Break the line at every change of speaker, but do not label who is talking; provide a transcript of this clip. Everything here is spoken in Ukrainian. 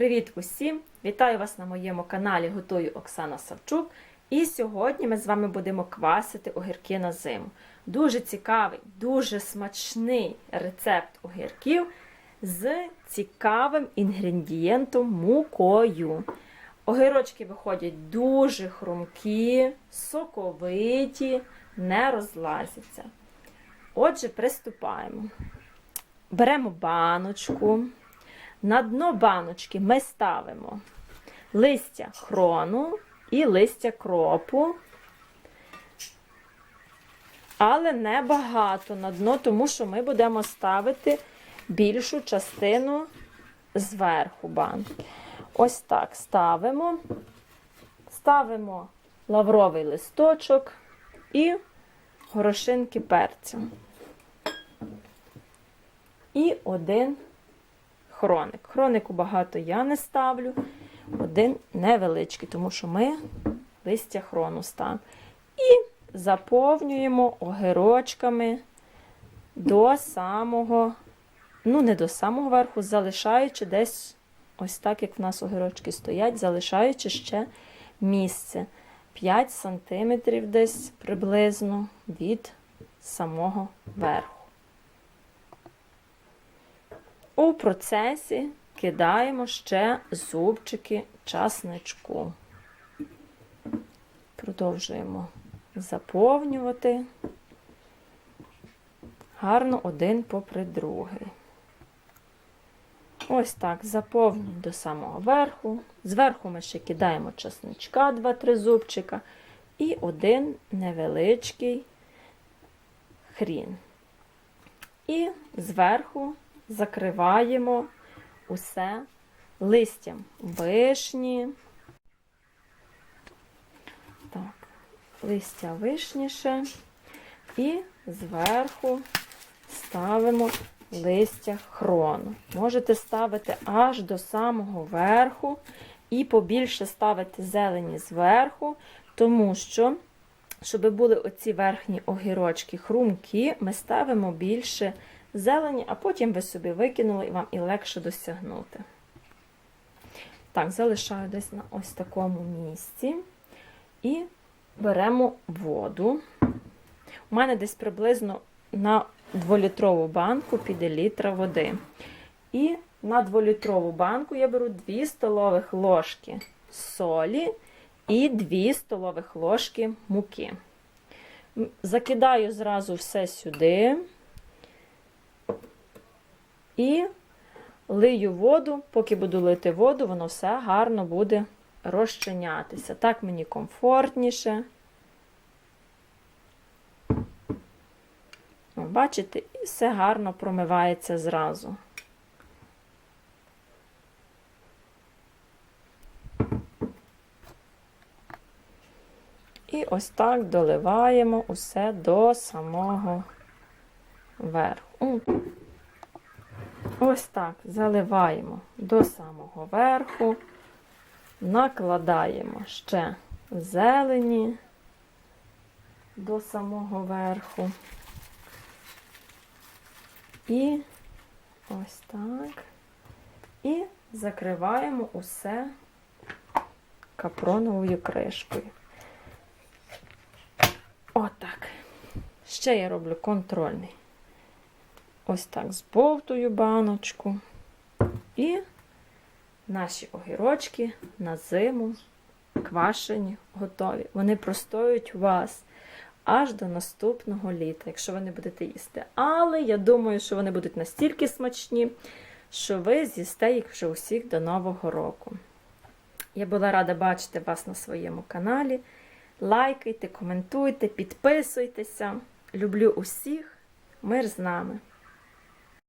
Привіт усім! Вітаю вас на моєму каналі Готую Оксана Савчук. І сьогодні ми з вами будемо квасити огірки на зиму. Дуже цікавий, дуже смачний рецепт огірків з цікавим інгредієнтом мукою. Огірочки виходять дуже хрумкі, соковиті, не розлазяться. Отже, приступаємо. Беремо баночку. На дно баночки ми ставимо листя хрону і листя кропу, але не багато на дно, тому що ми будемо ставити більшу частину зверху банки. Ось так ставимо, ставимо лавровий листочок і горошинки перцю. І один хроник. Хронику багато я не ставлю. Один невеличкий, тому що ми листя хрону ставимо. І заповнюємо огірочками до самого, ну, не до самого верху, залишаючи десь, ось так, як в нас огірочки стоять, залишаючи ще місце. 5 см десь приблизно від самого верху. У процесі кидаємо ще зубчики часничку. Продовжуємо заповнювати гарно один попри другий. Ось так заповнюємо до самого верху. Зверху ми ще кидаємо часничка 2-3 зубчика і один невеличкий хрін. І зверху закриваємо усе листям вишні. Так, листя вишніше. І зверху ставимо листя хрону. Можете ставити аж до самого верху і побільше ставити зелені зверху, тому що, щоб були оці верхні огірочки хрумкі, ми ставимо більше зелені, а потім ви собі викинули і вам і легше досягнути. Так, залишаю десь на ось такому місці. І беремо воду. У мене десь приблизно на 2-літрову банку піде літра води. І на 2-літрову банку я беру 2 столових ложки солі і 2 столових ложки муки. Закидаю зразу все сюди. І лию воду, поки буду лити воду, воно все гарно буде розчинятися. Так мені комфортніше. Бачите, і все гарно промивається зразу. І ось так доливаємо усе до самого верху. Ось так заливаємо до самого верху, накладаємо ще зелені до самого верху. І ось так. І закриваємо усе капроновою кришкою. Отак. Ще я роблю контрольний. Ось так збовтую баночку. І наші огірочки на зиму квашені, готові. Вони простоють вас аж до наступного літа, якщо ви не будете їсти. Але я думаю, що вони будуть настільки смачні, що ви з'їсте їх вже усіх до Нового року. Я була рада бачити вас на своєму каналі. Лайкайте, коментуйте, підписуйтеся. Люблю усіх. Мир з нами!